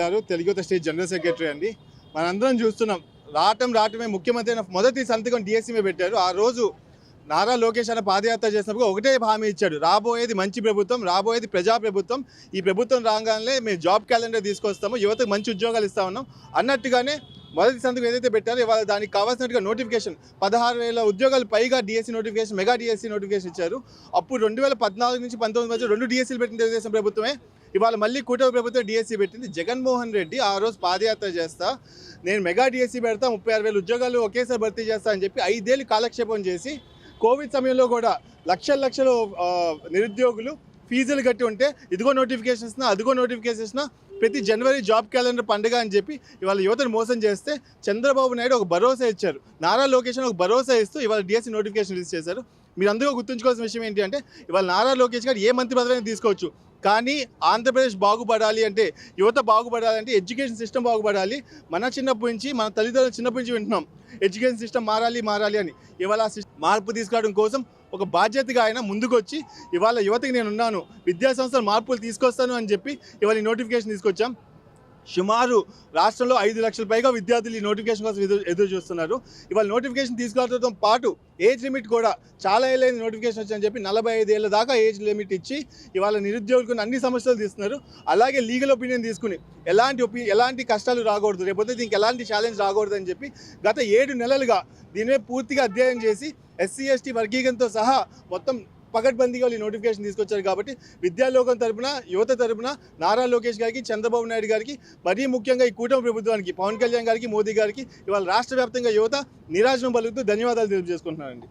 గారు తెలుగుత state general secretary అండి. మనందరం చూస్తున్నాం. రావటం రావటమే ముఖ్యమంత్రి అయిన మొదటి సంతకం డిఎస్సీమే పెట్టారు. ఆ రోజు నారా లోకేష్ అన్న పాదయాత్ర చేసినప్పుడు ఒకటే హామీ ఇచ్చాడు. రాబోయేది మంచి ప్రభుత్వం రాబోయేది ప్రజా ప్రభుత్వం ఈ ప్రభుత్వం రాగానే మేము జాబ్ క్యాలెండర్ తీసుకొస్తాము. యువతకు మంచి ఉద్యోగాలు ఇస్తా ఉన్నాం. అన్నట్టుగానే మొదటి సంతకం ఏదైతే పెట్టారో ఇవాళ దానికి కావాల్సినట్టుగా నోటిఫికేషన్ పదహారు వేల ఉద్యోగాలు పైగా DSC notification mega DSC notification ఇచ్చారు. అప్పుడు రెండు వేల పద్నాలుగు నుంచి పంతొమ్మిది మధ్య రెండు డిఎస్సీలు పెట్టిన తెలుగుదేశం ప్రభుత్వమే. ఇవాళ మళ్ళీ కూటమి ప్రభుత్వం డిఎస్సీ పెట్టింది. జగన్మోహన్ రెడ్డి ఆ రోజు పాదయాత్ర చేస్తా. నేను మెగా డిఎస్సీ పెడతా ముప్పై ఆరు వేల ఉద్యోగాలు ఒకేసారి భర్తీ చేస్తా అని చెప్పి ఐదేళ్ళు కాలక్షేపం చేసి కోవిడ్ సమయంలో కూడా లక్షల లక్షలు నిరుద్యోగులు ఫీజులు కట్టి ఉంటే ఇదిగో నోటిఫికేషన్స్ అదిగో నోటిఫికేషన్స్ ప్రతి జనవరి జాబ్ క్యాలెండర్ పండుగ అని చెప్పి ఇవాళ యువతను మోసం చేస్తే చంద్రబాబు నాయుడు ఒక భరోసా ఇచ్చారు. నారా లోకేష్ ఒక భరోసా ఇస్తూ ఇవాళ డిఎస్సీ నోటిఫికేషన్ రిలీజ్ చేశారు. మీరు అందరూ గుర్తుంచుకోవాల్సిన విషయం ఏంటి అంటే ఇవాళ నారా లోకేష్ గారు ఏ మంత్రి పదవిని తీసుకోవచ్చు? కానీ ఆంధ్రప్రదేశ్ బాగుపడాలి అంటే యువత బాగుపడాలి అంటే ఎడ్యుకేషన్ సిస్టమ్ బాగుపడాలి. మన చిన్నప్పటి నుంచి మన తల్లిదండ్రులు చిన్నప్పటి నుంచి వింటున్నాం ఎడ్యుకేషన్ సిస్టమ్ మారాలి మారాలి అని. ఇవాళ సిస్- మార్పు తీసుకురావడం కోసం ఒక బాధ్యతగా ఆయన ముందుకొచ్చి ఇవాళ యువతకి నేను ఉన్నాను విద్యా సంస్థలు మార్పులు తీసుకొస్తాను అని చెప్పి ఇవాళ నోటిఫికేషన్ తీసుకొచ్చాం. సుమారు రాష్ట్రంలో ఐదు లక్షల పైగా విద్యార్థులు ఈ నోటిఫికేషన్ కోసం ఎదురు ఎదురు చూస్తున్నారు. ఇవాళ నోటిఫికేషన్ తీసుకురావడంతో పాటు ఏజ్ లిమిట్ కూడా చాలా ఏళ్ళైన నోటిఫికేషన్ వచ్చని చెప్పి నలభై ఐదేళ్ళ దాకా ఏజ్ లిమిట్ ఇచ్చి ఇవాళ నిరుద్యోగులకు అన్ని సమస్యలు తీస్తున్నారు. అలాగే లీగల్ ఒపీనియన్ తీసుకుని ఎలాంటి ఒపీ ఎలాంటి కష్టాలు రాకూడదు లేకపోతే దీనికి ఎలాంటి ఛాలెంజ్ రాకూడదు అని చెప్పి గత ఏడు నెలలుగా దీనిపై పూర్తిగా అధ్యయనం చేసి ఎస్సీ ఎస్టీ వర్గీకరణతో సహా మొత్తం పకడ్బందీగా వాళ్ళు నోటిఫికేషన్ తీసుకొచ్చారు కాబట్టి విద్యాలోకం తరపున యువత తరపున నారా లోకేష్ గారికి చంద్రబాబు నాయుడు గారికి మరీ ముఖ్యంగా ఈ కూటమి ప్రభుత్వానికి పవన్ కళ్యాణ్ గారికి మోదీ గారికి ఇవాళ రాష్ట్ర వ్యాప్తంగా యువత నిరాశనం పలుకుతూ ధన్యవాదాలు తెలియజేసుకుంటున్నారండి